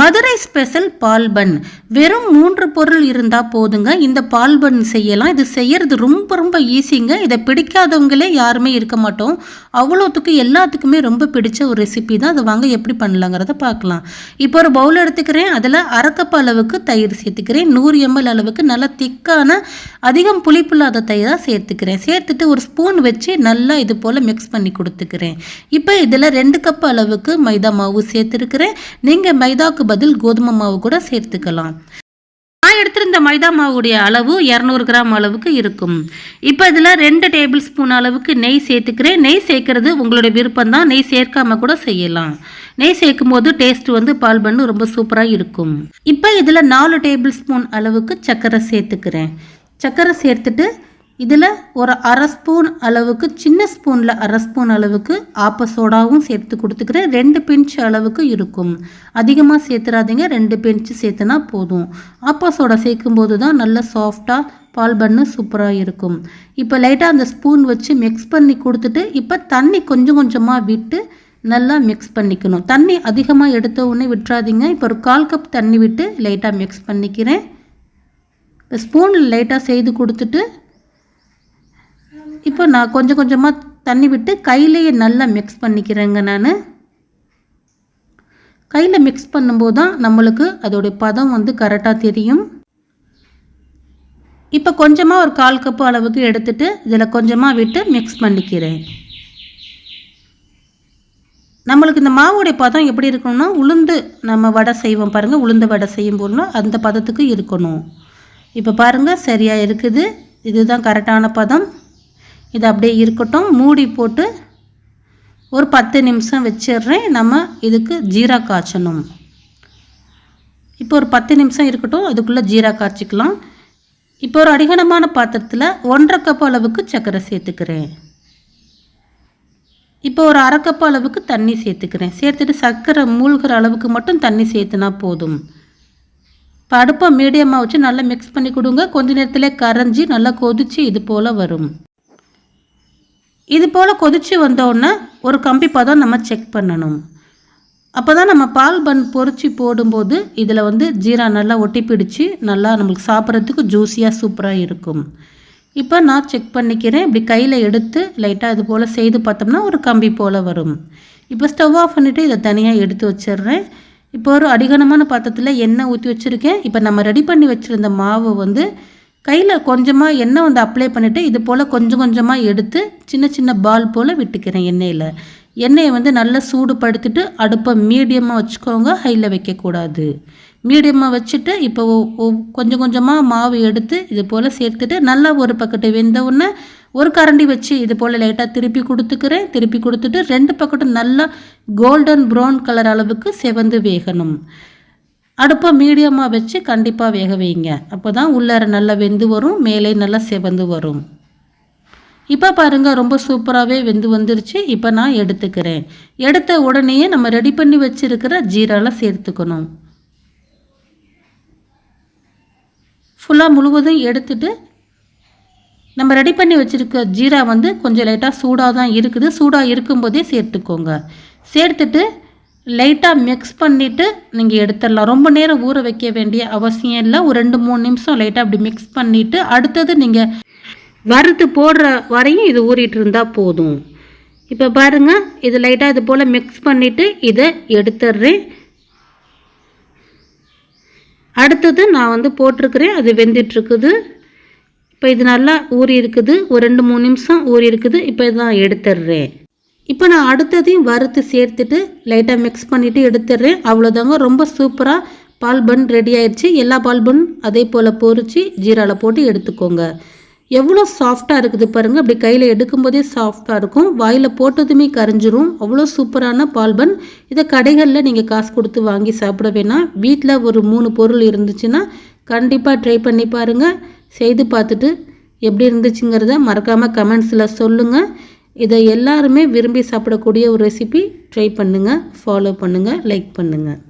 Madurai special பால்பன் வெறும் மூன்று பொருள் இருந்தால் போதுங்க. இந்த பால்பன் செய்யலாம். இது செய்யறது ரொம்ப ரொம்ப ஈஸிங்க. இதை பிடிக்காதவங்களே யாருமே இருக்க மாட்டோம். அவ்வளோத்துக்கு எல்லாத்துக்குமே ரொம்ப பிடிச்ச ஒரு ரெசிபி தான். அதை வாங்க எப்படி பண்ணலாங்கிறத பார்க்கலாம். இப்போ ஒரு பவுல் எடுத்துக்கிறேன். அதில் அரைக்கப்பு அளவுக்கு தயிர் சேர்த்துக்கிறேன். நூறு எம்எல் அளவுக்கு நல்லா திக்கான அதிகம் புளிப்பில்லாத தயிராக சேர்த்துக்கிறேன். சேர்த்துட்டு ஒரு ஸ்பூன் வச்சு நல்லா இது போல் மிக்ஸ் பண்ணி கொடுத்துக்கிறேன். இப்போ இதில் ரெண்டு கப் அளவுக்கு மைதா மாவு சேர்த்துருக்கிறேன். நீங்கள் மைதாக்கு பதில் கோதுமை மாவு கூட சேர்த்துக்கலாம். நான் எடுத்திருந்த மைதா மாவுடைய அளவு இரநூறு கிராம் அளவுக்கு இருக்கும். இப்போ இதில் ரெண்டு டேபிள் ஸ்பூன் அளவுக்கு நெய் சேர்த்துக்கிறேன். நெய் சேர்க்கறது உங்களுடைய விருப்பம் தான் நெய் சேர்க்காம கூட செய்யலாம். நெய் சேர்க்கும் போது டேஸ்ட் வந்து பால் பண்ணு ரொம்ப சூப்பராக இருக்கும். இப்போ இதில் நாலு டேபிள் ஸ்பூன் அளவுக்கு சர்க்கரை சேர்த்துக்கிறேன். சர்க்கரை சேர்த்துட்டு இதில் ஒரு அரை ஸ்பூன் அளவுக்கு சின்ன ஸ்பூனில் அரை ஸ்பூன் அளவுக்கு ஆப்ப சோடாவும் சேர்த்து கொடுத்துக்கிறேன். ரெண்டு பிஞ்ச் அளவுக்கு இருக்கும். அதிகமாக சேர்த்துறாதீங்க. ரெண்டு பிஞ்சு சேர்த்துனா போதும். ஆப்ப சோடா சேர்க்கும் போது தான் நல்லா சாஃப்டாக பால் பண்ணு சூப்பராக இருக்கும். இப்போ லைட்டாக அந்த ஸ்பூன் வச்சு மிக்ஸ் பண்ணி கொடுத்துட்டு இப்போ தண்ணி கொஞ்சம் கொஞ்சமாக விட்டு நல்லா மிக்ஸ் பண்ணிக்கணும். தண்ணி அதிகமாக எடுத்த உடனே விட்டுறாதீங்க. இப்போ ஒரு கால் கப் தண்ணி விட்டு லைட்டாக மிக்ஸ் பண்ணிக்கிறேன். இப்போ ஸ்பூனில் லைட்டாக செய்து கொடுத்துட்டு இப்போ நான் கொஞ்சம் கொஞ்சமாக தண்ணி விட்டு கையிலேயே நல்லா மிக்ஸ் பண்ணிக்கிறேங்க நான். கையில் மிக்ஸ் பண்ணும்போது தான் நம்மளுக்கு அதோடைய பதம் வந்து கரெக்டாக தெரியும். இப்போ கொஞ்சமாக ஒரு கால் கப்பு அளவுக்கு எடுத்துட்டு இதில் கொஞ்சமாக விட்டு மிக்ஸ் பண்ணிக்கிறேன். நம்மளுக்கு இந்த மாவுடைய பதம் எப்படி இருக்கணும்னா உளுந்து நம்ம வடை செய்வோம் பாருங்கள் உளுந்து வடை செய்யும் போதுனா அந்த பதத்துக்கு இருக்கணும். இப்போ பாருங்கள் சரியாக இருக்குது. இதுதான் கரெக்டான பதம். இது அப்படியே இருக்கட்டும். மூடி போட்டு ஒரு பத்து நிமிஷம் வச்சிடுறேன். நம்ம இதுக்கு ஜீரா காய்ச்சணும். இப்போ ஒரு பத்து நிமிஷம் இருக்கட்டும். அதுக்குள்ளே ஜீரா காய்ச்சிக்கலாம். இப்போ ஒரு அடிகனமான பாத்திரத்தில் ஒன்றரை கப் அளவுக்கு சர்க்கரை சேர்த்துக்கிறேன். இப்போ ஒரு அரை கப் அளவுக்கு தண்ணி சேர்த்துக்கிறேன். சேர்த்துட்டு சர்க்கரை மூழ்கிற அளவுக்கு மட்டும் தண்ணி சேர்த்துனா போதும். இப்போ அடுப்பை மீடியமாக வச்சு நல்லா மிக்ஸ் பண்ணி கொடுங்க. கொஞ்ச நேரத்தில் கரைஞ்சி நல்லா கொதித்து இது போல் வரும். இது போல் கொதித்து வந்தோடனே ஒரு கம்பி பதம் நம்ம செக் பண்ணணும். அப்போ தான் நம்ம பால் பன் பொறிச்சு போடும்போது இதில் வந்து ஜீரா நல்லா ஒட்டி பிடிச்சி நல்லா நம்மளுக்கு சாப்பிட்றதுக்கு ஜூஸியாக சூப்பராக இருக்கும். இப்போ நான் செக் பண்ணிக்கிறேன். இப்படி கையில் எடுத்து லைட்டாக இது போல் செய்து பார்த்தோம்னா ஒரு கம்பி போல் வரும். இப்போ ஸ்டவ் ஆஃப் பண்ணிவிட்டு இதை தனியாக எடுத்து வச்சிடுறேன். இப்போ ஒரு அடிகனமான பாத்திரத்தில் எண்ணெய் ஊற்றி வச்சுருக்கேன். இப்போ நம்ம ரெடி பண்ணி வச்சுருந்த மாவு வந்து கையில் கொஞ்சமாக எண்ணெய் வந்து அப்ளை பண்ணிவிட்டு இது போல் கொஞ்சம் கொஞ்சமாக எடுத்து சின்ன சின்ன பால் போல் விட்டுக்கிறேன் எண்ணெயில். எண்ணெயை வந்து நல்லா சூடுபடுத்திட்டு அடுப்பை மீடியமாக வச்சுக்கோங்க ஹையில் வைக்கக்கூடாது. மீடியமாக வச்சுட்டு இப்போ கொஞ்சம் கொஞ்சமாக மாவு எடுத்து இது போல் சேர்த்துட்டு நல்லா ஒரு பக்கெட்டு வெந்தவுடனே ஒரு கரண்டி வச்சு இது போல் லைட்டாக திருப்பி கொடுத்துக்கிறேன். திருப்பி கொடுத்துட்டு ரெண்டு பக்கெட்டும் நல்லா கோல்டன் ப்ரௌன் கலர் அளவுக்கு செவந்து வேகணும். அடுப்பை மீடியமாக வச்சு கண்டிப்பாக வேக வைங்க. அப்போ தான் உள்ளார நல்லா வெந்து வரும் மேலே நல்லா செவந்து வரும். இப்போ பாருங்கள் ரொம்ப சூப்பராகவே வெந்து வந்துருச்சு. இப்போ நான் எடுத்துக்கிறேன். எடுத்த உடனேயே நம்ம ரெடி பண்ணி வச்சுருக்கிற ஜீரால சேர்த்துக்கணும். ஃபுல்லாக முழுவதும் எடுத்துட்டு நம்ம ரெடி பண்ணி வச்சுருக்க ஜீரா வந்து கொஞ்சம் லைட்டாக சூடாக தான் இருக்குது. சூடாக இருக்கும்போதே சேர்த்துக்கோங்க. சேர்த்துட்டு லைட்டாக மிக்ஸ் பண்ணிவிட்டு நீங்கள் எடுத்துடலாம். ரொம்ப நேரம் ஊற வைக்க வேண்டிய அவசியம் இல்லை. ஒரு ரெண்டு மூணு நிமிஷம் லைட்டாக அப்படி மிக்ஸ் பண்ணிவிட்டு அடுத்தது நீங்கள் வறுத்து போடுற வரையும் இது ஊறிட்டு இருந்தால் போதும். இப்போ பாருங்கள் இது லைட்டாக இது போல் மிக்ஸ் பண்ணிவிட்டு இதை எடுத்துடுறேன். அடுத்தது நான் வந்து போட்டிருக்கிறேன். அது வெந்துட்டுருக்குது. இப்போ இது நல்லா ஊறி இருக்குது ஒரு ரெண்டு மூணு நிமிஷம் ஊறி இருக்குது இப்போ இதான் எடுத்துடுறேன். இப்போ நான் அடுத்ததையும் வறுத்து சேர்த்துட்டு லைட்டாக மிக்ஸ் பண்ணிவிட்டு எடுத்துடுறேன். அவ்வளோதாங்க ரொம்ப சூப்பராக பால் பன் ரெடி ஆயிடுச்சு எல்லா பால் பன் அதே போல் பொறிச்சு ஜீராவில் போட்டு எடுத்துக்கோங்க. எவ்வளோ சாஃப்டாக இருக்குது பாருங்கள் அப்படி கையில் எடுக்கும்போதே சாஃப்டாக இருக்கும். வாயில் போட்டதுமே கரைஞ்சிரும். அவ்வளோ சூப்பரான பால் பன் இதை கடைகளில் நீங்கள் காசு கொடுத்து வாங்கி சாப்பிட வேணாம். வீட்டில் ஒரு மூணு பொருள் இருந்துச்சுன்னா கண்டிப்பாக ட்ரை பண்ணி பாருங்கள் செய்து பார்த்துட்டு எப்படி இருந்துச்சுங்கிறத மறக்காமல் கமெண்ட்ஸில் சொல்லுங்கள் இதை எல்லாருமே விரும்பி சாப்பிடக்கூடிய ஒரு ரெசிபி ட்ரை பண்ணுங்கள் ஃபாலோ பண்ணுங்கள் லைக் பண்ணுங்கள்